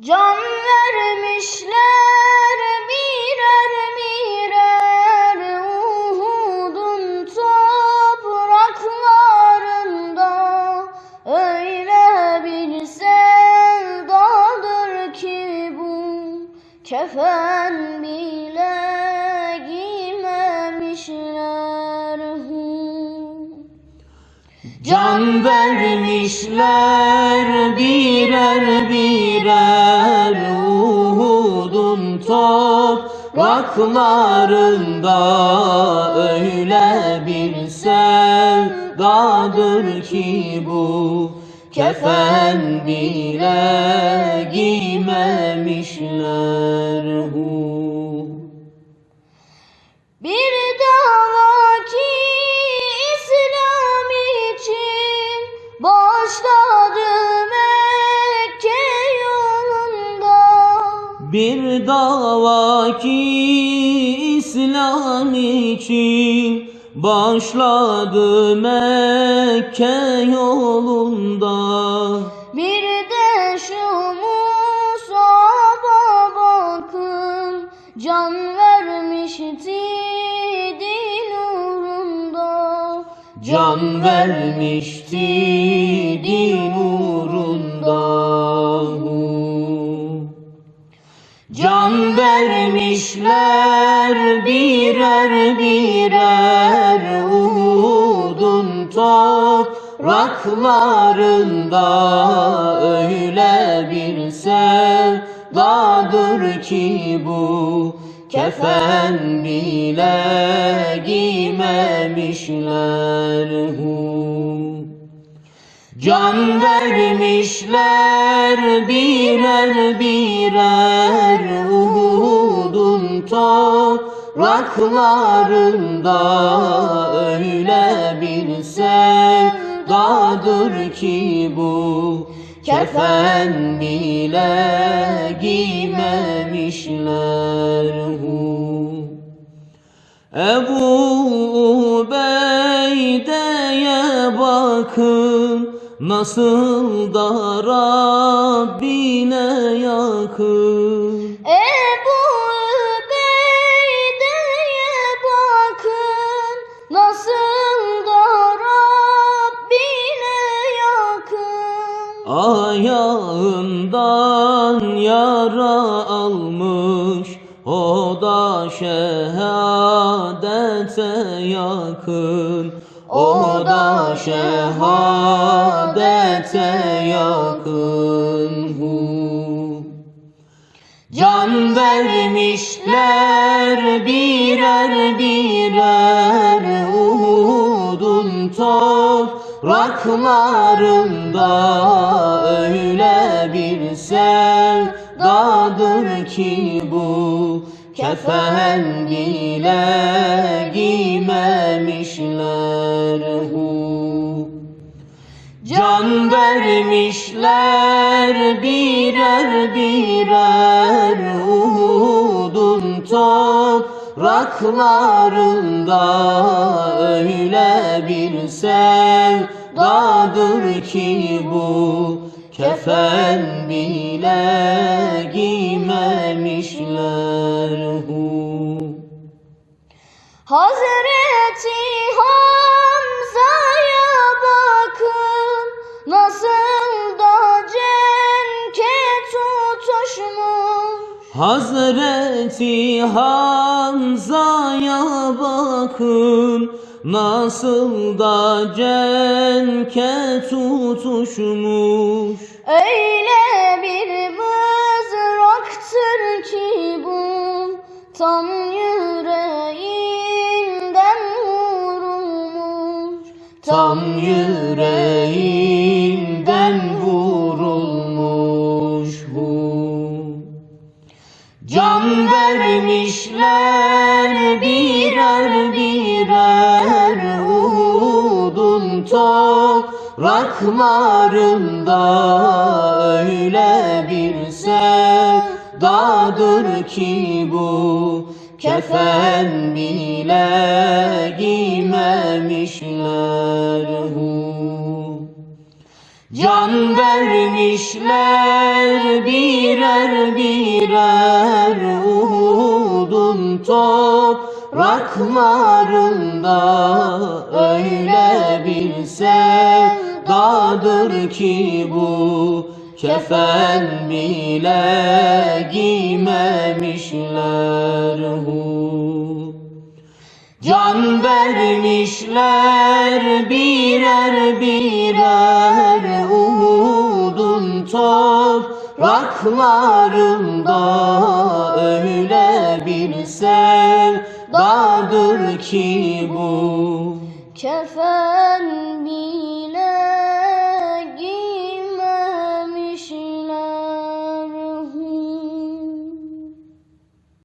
Can vermişler birer birer Uhud'un topraklarında Öyle bir sevdadır ki bu. Kefen Can vermişler birer birer Uhud'un topraklarında Öyle bir sevdadır ki bu Kefen bile giymemişler Bir dava ki İslam için başladı Mekke yolunda. Bir de şu Musab'a bakın can vermişti din uğrunda. Can vermişti vermişler birer birer Uhud'un topraklarında Öyle bir sevdadır ki bu Kefen bile giymemişler hu. Can vermişler birer birer topraklarında Öyle bir sevdadır ki bu Kefen bile giymemişler hu. Ebu Ubeyde'ye bakın Nasıl da Rabbine yakın Ayağından yara almış. O da şehadete yakın. O da şehadete yakın. Hu. Can vermişler birer birer topraklarında Öyle bir sevdadır ki bu Kefen bile giymemişler hu. Can vermişler birer birer Uhud'un topraklarında Öyle bir sevdadır ki bu Kefen bile giymemişler hu. Hazreti Hamza'ya bakın nasıl da cenke tutuşmuş. Hazreti Hamza'ya bakın Nasıl da cenke tutuşmuş Öyle bir mızraktır ki bu tam yüreğinden vurulmuş. Tam yüreğinden Can vermişler birer birer Uhud'un topraklarında Öyle bir sevdadır ki bu Kefen bile giymemişler hu. Can vermişler birer birer Uhud'un topraklarında. Öyle bir sevdadır ki bu Kefen bile giymemişler. Hu Can vermişler birer birer topraklarında Öyle bir sevdadır ki bu bile